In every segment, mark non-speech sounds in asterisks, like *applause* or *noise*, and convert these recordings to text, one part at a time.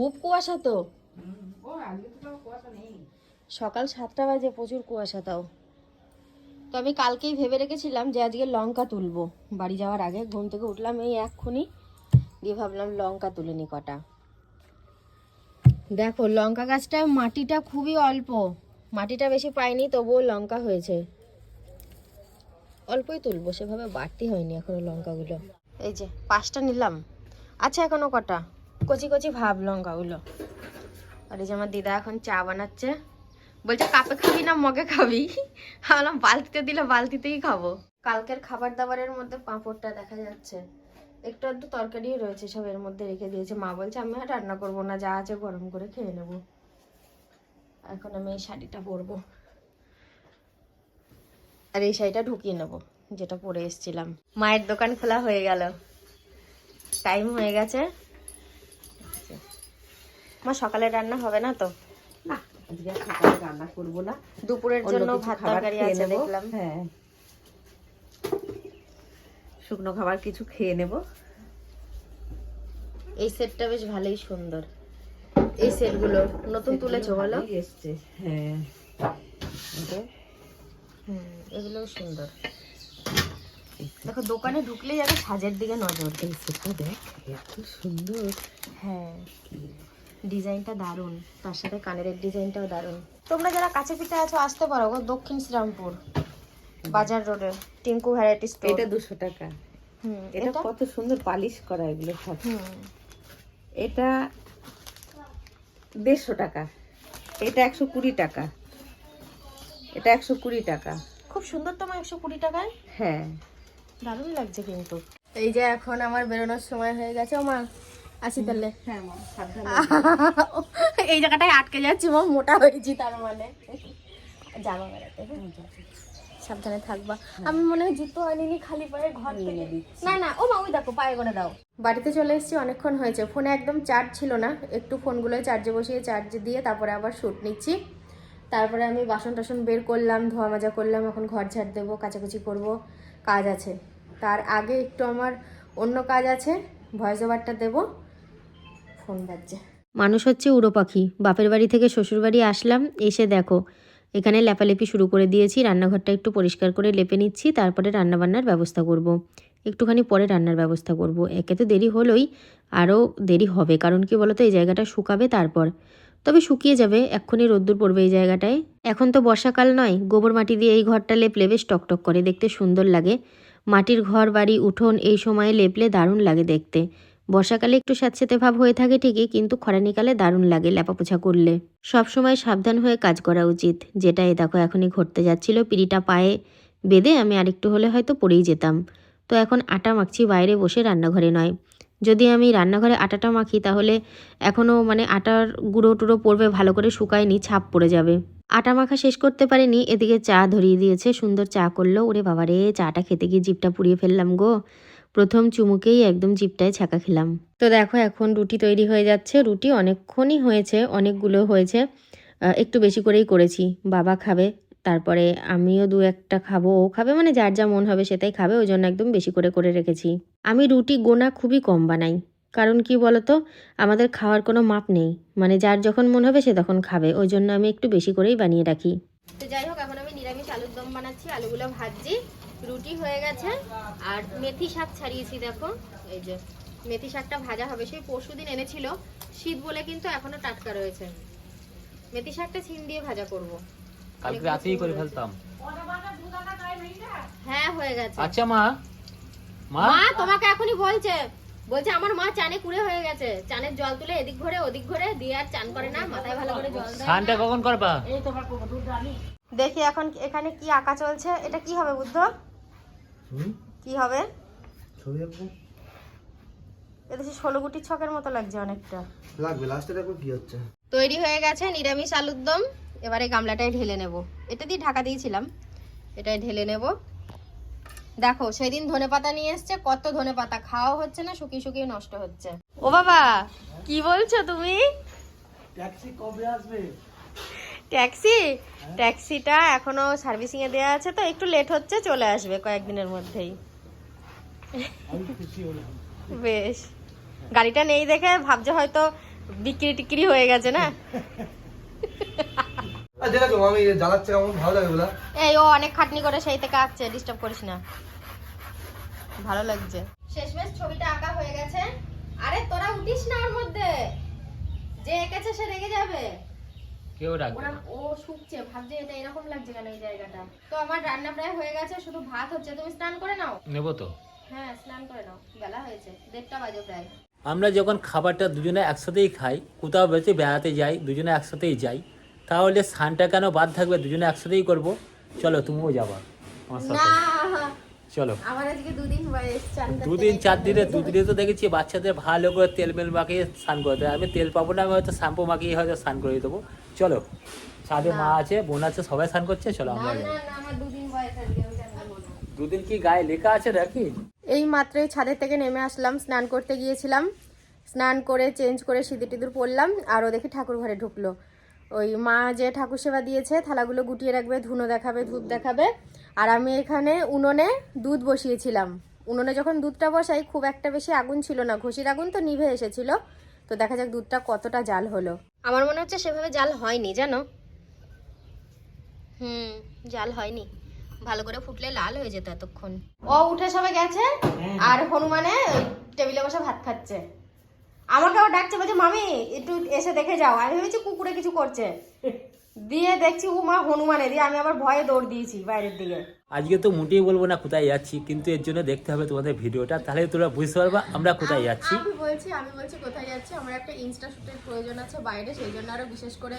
খুব কুয়াশা তো। সকাল সাতটা বাজে প্রচুর কুয়াশা তাও। তো আমি কালকেই ভেবে রেখেছিলাম যে আজকে লঙ্কা তুলবো। বাড়ি যাওয়ার আগে ঘুম থেকে উঠলাম এই এক্ষুনি দিয়ে ভাবলাম লঙ্কা তুলে নি কটা। দেখো লঙ্কা গাছটা মাটিটা খুবই অল্প। মাটিটা বেশি পাইনি তবুও লঙ্কা হয়েছে। অল্পই তুলবো সেভাবে বাড়তি হয়নি এখনও লঙ্কাগুলো। এই যে পাঁচটা নিলাম। আচ্ছা এখনও কটা? কচি কচি ভাব লঙ্কাগুলো আর এই যে আমার দিদা এখন চা বানাচ্ছে। বলছে, কাপে খাবি না, মগে খাবি? ভাবলাম, বালতিতে দিলে বালতিতেই খাব। কালকের খাবার দাবারের মধ্যে পাঁপড়টা দেখা যাচ্ছে। একটু একটু তরকারিও রয়েছে, সব এর মধ্যে রেখে দিয়েছে। মা বলছে, আমি আর রান্না করব না, যা আছে গরম করে খেয়ে নেব। এখন আমি এই শাড়িটা পরবো। আর এই শাড়িটা ঢুকিয়ে নেব, যেটা পরে এসেছিলাম। মায়ের দোকান খোলা হয়ে গেল। টাইম হয়ে গেছে। মা সকালে রান্না হবে না তো? না আজকে সকালে রান্না করব না। দুপুরের জন্য ভাত তরকারি আছে দেখলাম। হ্যাঁ। শুকনো খাবার কিছু খেয়ে নেব। এই সেটটা বেশ ভালোই সুন্দর। এই সেটগুলো নতুন তুলেছো বলো? এসছে হ্যাঁ। হুম এগুলোও সুন্দর। দেখো দোকানে ঢুকলেই আগে সাজের দিকে নজর। এই সেটটা দেখ এত সুন্দর। হ্যাঁ। ডিজাইনটা দারুণ। তার সাথে কানের ডিজাইনটাও দারুণ। তোমরা যারা কাছে পিঠে আছো আসতে পারো গো দক্ষিণ শ্রীরামপুর বাজার রোডে। টিঙ্কু ভ্যারাইটি স্টোর এটা দুশো টাকা। হুম এটা কত সুন্দর পালিশ করা এগুলো সব। হুম। এটা দেড়শো টাকা। এটা একশো কুড়ি টাকা। এটা একশো কুড়ি টাকা। খুব সুন্দর তোমার একশো কুড়ি টাকায়? হ্যাঁ। দারুণ লাগছে কিন্তু। এই যে এখন আমার বেরোনোর সময় হয়ে গেছে মা। আসি তাহলে। হ্যাঁ এই জায়গাটায় আটকে যাচ্ছি মা মোটা হয়েছি তার মানে। জামা বেড়াতে হ্যাঁ? সাবধানে থাকবা। আমি মনে হয় জুতো আনিনি খালি পায়ে ঘর থেকে। না না ও মা ওই দেখো পায়ে করে দাও। বাড়িতে চলে এসেছি অনেকক্ষণ হয়েছে। ফোনে একদম চার্জ ছিল না। একটু ফোনগুলো চার্জে বসিয়ে চার্জ দিয়ে তারপরে আবার শ্যুট নিচ্ছি। তারপরে আমি বাসন টাসন বের করলাম ধোয়া মাজা করলাম এখন ঘর ঝাড় দেবো কাচাকুচি করব কাজ আছে। তার আগে একটু আমার অন্য কাজ আছে ভয়েস ওভারটা দেবো। ফোন বাজছে মানুষ হচ্ছে উড়ো পাখি। বাপের বাড়ি থেকে শ্বশুর বাড়ি আসলাম, এসে দেখো, এখানে লেপালেপি শুরু করে দিয়েছি, রান্নাঘরটা একটু পরিষ্কার করে লেপে নিচ্ছি, তারপরে রান্নাবান্নার ব্যবস্থা করব। একটুখানি পরে রান্নার ব্যবস্থা করব। একে তো দেরি হলোই, আরও দেরি হবে, কারণ কি বলতো, এই জায়গাটা শুকাবে তারপর। তবে শুকিয়ে যাবে, এক্ষুনি রোদ্দুর পড়বে এই জায়গাটায়। এখন তো বর্ষাকাল নয়, গোবর মাটি দিয়ে এই ঘরটা লেপলে বেশ টকটক করে, দেখতে সুন্দর লাগে। মাটির ঘর, বাড়ি, উঠোন এই সময়ে লেপলে দারুণ লাগে দেখতে। বর্ষাকালে একটু স্যাঁতস্যাঁতে ভাব হয়ে থাকে ঠিকই, কিন্তু খরানিকালে দারুণ লাগে লেপাপোছা করলে। সব সময় সাবধান হয়ে কাজ করা উচিত। যেটা এ দেখো এখনই ঘটতে যাচ্ছিল, পিড়িটা পায়ে বেঁধে আমি আরেকটু হলে হয়তো পড়েই যেতাম। তো এখন আটা মাখছি, বাইরে বসে রান্নাঘরে নয়। যদি আমি রান্নাঘরে আটাটা মাখি, তাহলে এখনও মানে আটার গুঁড়ো টুড়ো পড়বে, ভালো করে শুকায়নি, ছাপ পড়ে যাবে। আটা মাখা শেষ করতে পারিনি, এদিকে চা ধরিয়ে দিয়েছে, সুন্দর চা করল। ওরে বাবারে, চাটা খেতে গিয়ে জিপটা পুড়িয়ে ফেললাম গো। প্রথম চুমুকেই একদম জিপটায় ছাকা খেলাম। তো দেখো, এখন রুটি তৈরি হয়ে যাচ্ছে। রুটি অনেকক্ষণই হয়েছে, অনেকগুলো হয়েছে। একটু বেশি করেই করেছি। বাবা খাবে, তারপরে আমিও দু একটা খাব। ও খাবে মানে যার যা মন হবে সেটাই খাবে, ওই জন্য একদম বেশি করে করে রেখেছি। আমি রুটি গোনা খুবই কম বানাই। কারণ কি বলতো? আমাদের খাওয়ার কোনো মাপ নেই। মানে যার যখন মন হবে সে তখন খাবে। ওই জন্য আমি একটু বেশি করেই বানিয়ে রাখি। তো যাই হোক, এখন আমি নিরামিষ আলুর দম বানাচ্ছি। আলুগুলো ভাজছি। রুটি হয়ে গেছে। আর মেথি শাক ছাড়িয়েছি দেখো। এই যে মেথি শাকটা ভাজা হবে সেই পরশু দিন এনেছিল। শীত বলে কিন্তু এখনও টাটকা রয়েছে। মেথি শাকটা ছিম দিয়ে ভাজা করব। কালকে রাতেই করে ফেলতাম। হ্যাঁ হয়ে গেছে। আচ্ছা মা। মা? তোমাকে এখনই বলছে। বলছে আমার মা চানে কুড়ে হয়ে গেছে। চানের জল তুলে এদিক ঘরে ওদিক ঘরে দিয়ে আর চান করে না মাথায় ভালো করে জল দেয় স্নানটা কখন করবা? এই তোমার দেখি এখন এখানে কি আঁকা চলছে। এটা কি হবে বুদ্ধ? কি হবে? এটা সে ষোলো গুটির ছকের মতো লাগছে অনেকটা। লাগবে লাস্টে দেখো কি হচ্ছে। তৈরি হয়ে গেছে নিরামিষ আলুর দম। এবারে গামলাটায় ঢেলে নেব। এটা দিয়ে ঢাকা দিয়েছিলাম। এটাই ঢেলে নেব। দেখো সেদিন ধনে পাতা নিয়ে এসছে কত ধনে পাতা খাওয়া হচ্ছে না শুকিয়ে শুকিয়ে নষ্ট হচ্ছে। ও বাবা কি বলছো তুমি? ট্যাক্সি কবে আসবে? ট্যাক্সি? ট্যাক্সিটা এখনও সার্ভিসিং এ দেওয়া আছে তো একটু লেট হচ্ছে চলে আসবে কয়েকদিনের মধ্যেই। বেশ। গাড়িটা নেই দেখে ভাবছে হয়তো বিক্রি টিক্রি হয়ে গেছে না? এই ও অনেক খাটনি করে সেই থেকে আঁকছে ডিস্টার্ব করিস না। ভালো লাগছে। শেষমেশ ছবিটা আঁকা হয়ে গেছে। আরে তোরা উঠিস না ওর মধ্যে। যে এঁকেছে সে রেগে যাবে। কেউ রাখবে ওরা ও শুকছে ভাবছে এটা এরকম লাগছে কেন এই জায়গাটা? তো আমার রান্না প্রায় হয়ে গেছে শুধু ভাত হচ্ছে। তুমি স্নান করে নাও? নেব তো। হ্যাঁ স্নান করে নাও। বেলা হয়েছে দেড়টা বাজে প্রায়। আমরা যখন খাবারটা দুজনে একসাথেই খাই কোথাও বেশি বেড়াতে যাই দুজনে একসাথেই যাই তাহলে স্নানটা কেন বাদ থাকবে? দুজনে একসাথেই করব। চলো তুমিও যাবা। আমার সাথে। চলো। আমার আজকে দুদিন বয়স চান দুদিন চার দিনে দুদিনে তো দেখেছি বাচ্চাদের ভালো করে তেল মেল মাখিয়ে স্নান করে দেয়। আমি তেল পাবো না আমি হয়তো শ্যাম্পু মাখিয়ে হয়তো স্নান করে দেবো। চলো সাথে মা আছে বোন আছে সবাই স্নান করছে চলো আমরা না না আমার দুদিন কি গায়ে লেখা আছে নাকি? এই মাত্রই ছাদের থেকে নেমে আসলাম স্নান করতে গিয়েছিলাম। স্নান করে চেঞ্জ করে সিঁদুর টিঁদুর পরলাম আরও দেখি ঠাকুর ঘরে ঢুকলো। ওই মা যে ঠাকুর সেবা দিয়েছে থালাগুলো গুটিয়ে রাখবে ধুনো দেখাবে ধূপ দেখাবে। আর আমি এখানে উনুনে দুধ বসিয়েছিলাম। উনুনে যখন দুধটা বসাই খুব একটা বেশি আগুন ছিল না ঘষির আগুন তো নিভে এসেছিল। তো দেখা যাক দুধটা কতটা জাল হলো। আমার মনে হচ্ছে সেভাবে জাল হয়নি, জানো? হুম, জাল হয়নি। ভালো করে ফুটলে লাল হয়ে যেত এতক্ষণ। ও উঠে সবাই গেছে? আর হনুমানে টেবিলে বসে ভাত খাচ্ছে। আমাকে ও ডাকছে, বলছে, মামি, একটু এসে দেখে যাও। আমি ভেবেছি কুকুরে কিছু করছে। দিয়ে দেখছি ও মা হনুমানে। দিয়ে আমি আবার ভয়ে দৌড় দিয়েছি বাইরের দিকে। আজকে তো মোটেই বলব না কোথায় যাচ্ছি কিন্তু এর জন্য দেখতে হবে তোমাদের ভিডিওটা। তাহলে তোমরা বুঝতে পারবা আমরা কোথায় যাচ্ছি। আমি বলছি আমি বলছি কোথায় যাচ্ছি। আমার একটা ইনস্টা শুটের প্রয়োজন আছে বাইরে সেই জন্য আরও বিশেষ করে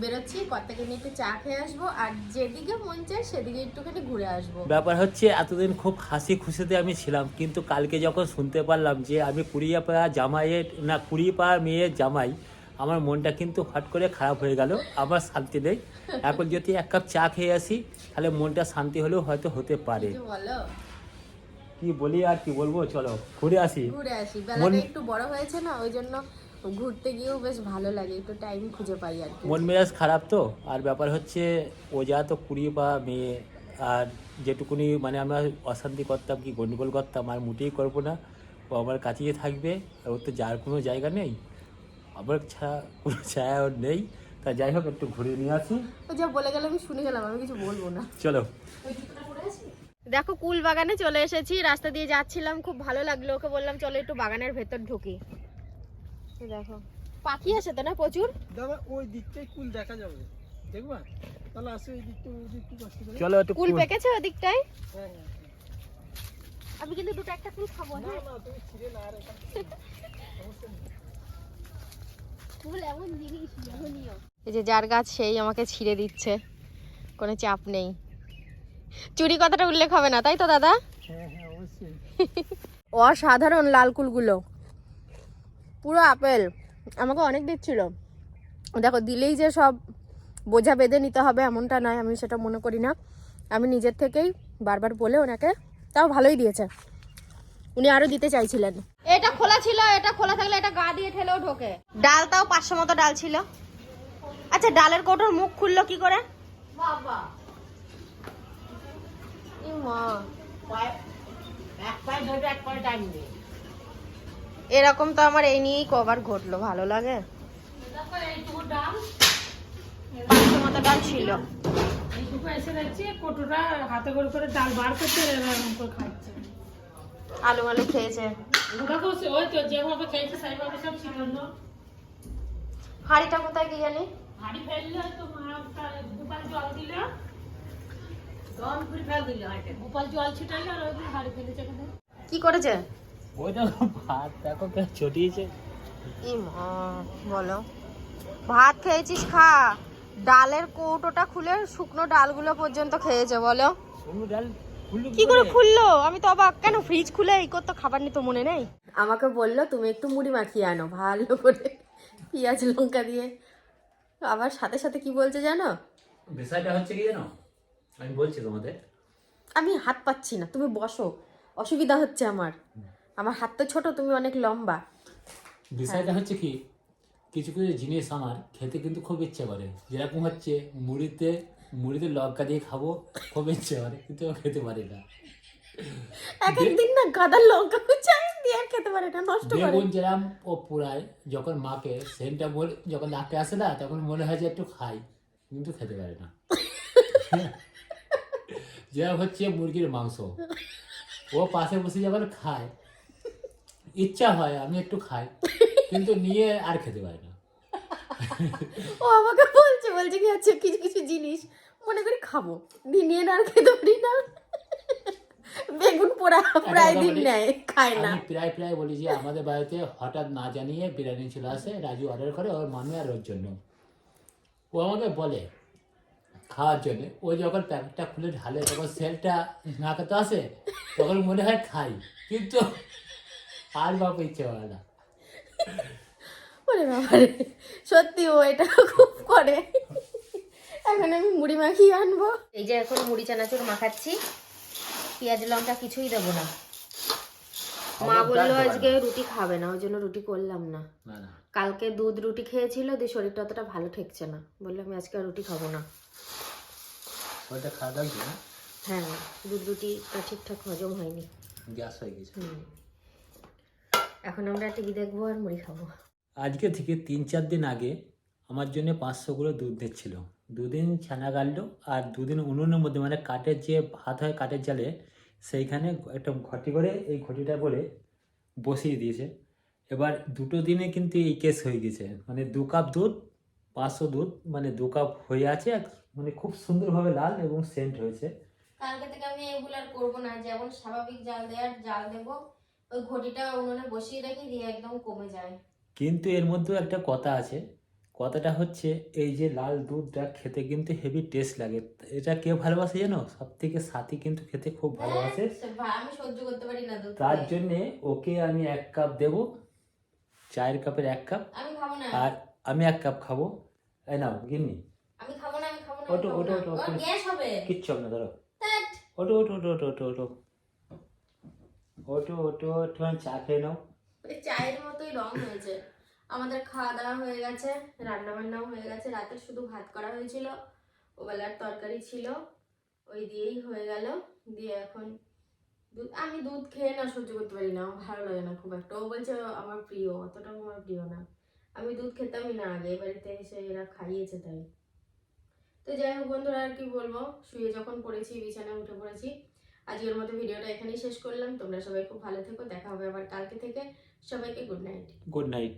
বেরোচ্ছি। কর্তাকে নিয়ে একটু চা খেয়ে আসব আর যেদিকে মন চায় সেদিকে একটুখানি ঘুরে আসব। ব্যাপার হচ্ছে এতদিন খুব হাসি খুশিতে আমি ছিলাম কিন্তু কালকে যখন শুনতে পারলাম যে আমি কুড়িয়া পাড়া জামাইয়ের না কুড়ি পাড়া মেয়ের জামাই আমার মনটা কিন্তু হট করে খারাপ হয়ে গেল আবার শান্তি নেই। এখন যদি এক কাপ চা খেয়ে আসি তাহলে মনটা শান্তি হলেও হয়তো হতে পারে। কি বলি আর কি বলব? চলো ঘুরে আসি। ঘুরে আসি। মন- বেলাটা একটু বড় হয়েছে না ওই জন্য ঘুরতে গিয়েও বেশ ভালো লাগে একটু টাইম খুঁজে পাই আর মন মেজাজ খারাপ তো? আর ব্যাপার হচ্ছে ও যা তো কুড়ি বা মেয়ে আর যেটুকুনি মানে আমরা অশান্তি করতাম কি গন্ডগোল করতাম আর মোটেই করব না। ও আমার কাছেই থাকবে আর ওর তো যার কোনো জায়গা নেই। আমার ছাড়া কোনো ছায়া ওর নেই। তা যাই হোক একটু ঘুরে নিয়ে আসি। যা বলে গেল আমি শুনে গেলাম আমি কিছু বলব না। চলো। দেখো কুল বাগানে চলে এসেছি। রাস্তা দিয়ে যাচ্ছিলাম খুব ভালো লাগল। ওকে বললাম চলো একটু বাগানের ভেতর ঢুকি। দেখো পাখি আছে তো না প্রচুর? দাদা ওই দিকটাই কুল দেখা যাবে। দেখবা? তাহলে আসো এই দিকটা ওই দিকটা কষ্ট করে। চলো একটু কুল পেকেছে ওদিকটাই হ্যাঁ হ্যাঁ আমি কিন্তু দুটো একটা কুল খাব হ্যাঁ? না তুমি ছিঁড়ে না আর এখান ফুল এমন জিনিস এই যে যার গাছ সেই আমাকে ছিঁড়ে দিচ্ছে। কোনো চাপ নেই। চুরি কথাটা উল্লেখ হবে না তাই তো দাদা? হ্যাঁ হ্যাঁ অবশ্যই। *laughs* অসাধারণ লাল কুলগুলো। পুরো আপেল। আমাকে অনেক দিচ্ছিল। দেখো দিলেই যে সব বোঝা বেঁধে নিতে হবে এমনটা নয় আমি সেটা মনে করি না। আমি নিজের থেকেই বারবার বলে ওনাকে তাও ভালোই দিয়েছে। উনি আরও দিতে চাইছিলেন। এটা খোলা থাকলে এটা গা দিয়ে ঠেলেও ঢোকে। ডাল তাও পাঁচশো মতো ডাল ছিল। আচ্ছা ডালের কৌটোর মুখ খুললো কি করে? মা এরকম তো আমার এই নিয়েই কবার ঘটলো ভালো লাগে। মতো ডাল ছিল। এসে দেখছি কটুটা হাতে করে করে ডাল বার করতে এরকম করে খাচ্ছে। আলু আলু খেয়েছে। ওই তো যেভাবে খেয়েছে সেইভাবে সব ছিল না। হাঁড়িটা কোথায় কি জানি? হাড়ি ফেললে তো গোপাল জল দিল। গোপাল জল ছিটাইলে আর ওই হাড়ি ফেলেছে কি করেছে? ওই দেখো ভাত দেখো কে ছটিয়েছে ই বলো। ভাত খেয়েছিস খা। ডালের কৌটোটা খুলে শুকনো ডালগুলো পর্যন্ত খেয়েছে বলো। সরু ডাল কি করে খুললো? আমি তো অবাক। কেন ফ্রিজ খুলে? এই করতো খাবার নিতে মনে নেই। আমাকে বলল তুমি একটু মুড়ি মাখিয়ে আনো। ভালো করে পেঁয়াজ লঙ্কা দিয়ে। আবার সাথে সাথে কি বলছে জানো? বিষয়টা হচ্ছে কি জানো? আমি বলছি তোমাদের। আমি হাত পাচ্ছি না। তুমি বসো। অসুবিধা হচ্ছে আমার। আমার হাত তো ছোট তুমি অনেক লম্বা। বিষয়টা হচ্ছে কি? কিছু কিছু জিনিস আমার খেতে কিন্তু খুব ইচ্ছে করে। যেরকম হচ্ছে মুড়িতে মুড়িতে লঙ্কা দিয়ে খাব খুব ইচ্ছে করে কিন্তু খেতে পারি না। এক একদিন না গাদার লঙ্কা কুচাই দিয়ে খেতে পারে না নষ্ট করে। বেগুন যেরাম ও পুরায় যখন মাপে সেন্টটা বলে যখন নাকে আসে না তখন মনে হয় যে একটু খাই কিন্তু খেতে পারে না। যেরকম হচ্ছে মুরগির মাংস ও পাশে বসে যখন খায় ইচ্ছা হয় আমি একটু খাই কিন্তু নিয়ে আর খেতে পারে না। ও আমাকে বলছে বলছে কি আছে কিছু কিছু জিনিস। মনে করি খাব। নিয়ে না আর খেতে পারি না। বেগুন পোড়া প্রায় দিন নেয় খায় না। প্রায় প্রায় বলি যে আমাদের বাড়িতে হঠাৎ না জানিয়ে বিরিয়ানি চলে আসে রাজু অর্ডার করে ওর মামি আর ওর জন্য। ও আমাকে বলে খাওয়ার জন্য। ও যখন প্যাকেটটা খুলে ঢালে তখন সেলটা নাকে তো আসে তখন মনে হয় খাই। কিন্তু আর বাপ ইচ্ছে করে না। ওরে বাবারে সত্যি ও এটা খুব করে। এখন আমি মুড়ি মাখিয়ে আনব। এই যে এখন মুড়ি চানাচুর মাখাচ্ছি। পেঁয়াজ লঙ্কা কিছুই দেবো না। মা বলল আজকে রুটি খাবে না ওই জন্য রুটি করলাম না। কালকে দুধ রুটি খেয়েছিল দিয়ে শরীরটা অতটা ভালো ঠেকছে না। বলল আমি আজকে আর রুটি খাব না। হ্যাঁ দুধ রুটিটা ঠিকঠাক হজম হয়নি। গ্যাস হয়ে গেছে। এখন আমরা টিভি দেখব আর মুড়ি খাব। আজকে থেকে তিন চার দিন আগে আমার জন্য পাঁচশো করে দুধ দিচ্ছিল দুদিন ছানা গাড়লো আর দুদিন উনুনের মধ্যে মানে কাঠের যে ভাত হয় কাঠের জালে সেইখানে একটা ঘটি করে এই ঘটিটা করে বসিয়ে দিয়েছে। এবার দুটো দিনে কিন্তু এই কেস হয়ে গেছে। মানে দু কাপ দুধ পাঁচশো দুধ মানে দু কাপ হয়ে আছে মানে খুব সুন্দরভাবে লাল এবং সেন্ট হয়েছে। কালকে থেকে আমি এগুলো আর করব না যেমন স্বাভাবিক জাল দেওয়ার জাল দেবো ওই ঘটিটা উনুনে বসিয়ে রাখি দিয়ে একদম কমে যায়। কিন্তু এর মধ্যেও একটা কথা আছে কথাটা হচ্ছে এই যে লাল দুধটা খেতে কিন্তু হেভি টেস্ট লাগে। এটা কেউ ভালোবাসে জানো? সব থেকে সাথী কিন্তু খেতে খুব ভালোবাসে। আমি সহ্য করতে পারি না তার জন্যে ওকে আমি এক কাপ দেবো। চায়ের কাপের এক কাপ আর আমি এক কাপ খাব। এই নাও গিন্নি। ওটো, ওটো, ওটো, কিচ্ছু হবে না ধরো। ওটো ওটো ওটো ওটো ওটো ওটো ওটো ওটো ওটো চা খেয়ে নাও। চায়ের মতোই রং হয়েছে। আমাদের খাওয়া দাওয়া হয়ে গেছে রান্না বান্নাও হয়ে গেছে। রাতে শুধু ভাত করা হয়েছিল, ওবেলার তরকারি ছিল, ওই দিয়েই হয়ে গেল। দিয়ে এখন দুধ, আমি দুধ খেয়ে না সহ্য করতে পারি না, আমার ভালো লাগে না খুব একটা। ও বলছে, আমার প্রিয়, অতটাও আমার প্রিয় না। আমি দুধ খেতামই না আগে বাড়িতে এসে এরা খাইয়েছে তাই। তো যাই হোক বন্ধুরা, আর কি বলব? শুয়ে যখন পড়েছি, বিছানায় উঠে পড়েছি আজকের মতো ভিডিওটা এখানেই শেষ করলাম। তোমরা সবাই খুব ভালো থেকো, দেখা হবে আবার কালকে থেকে। সবাইকে গুড নাইট গুড নাইট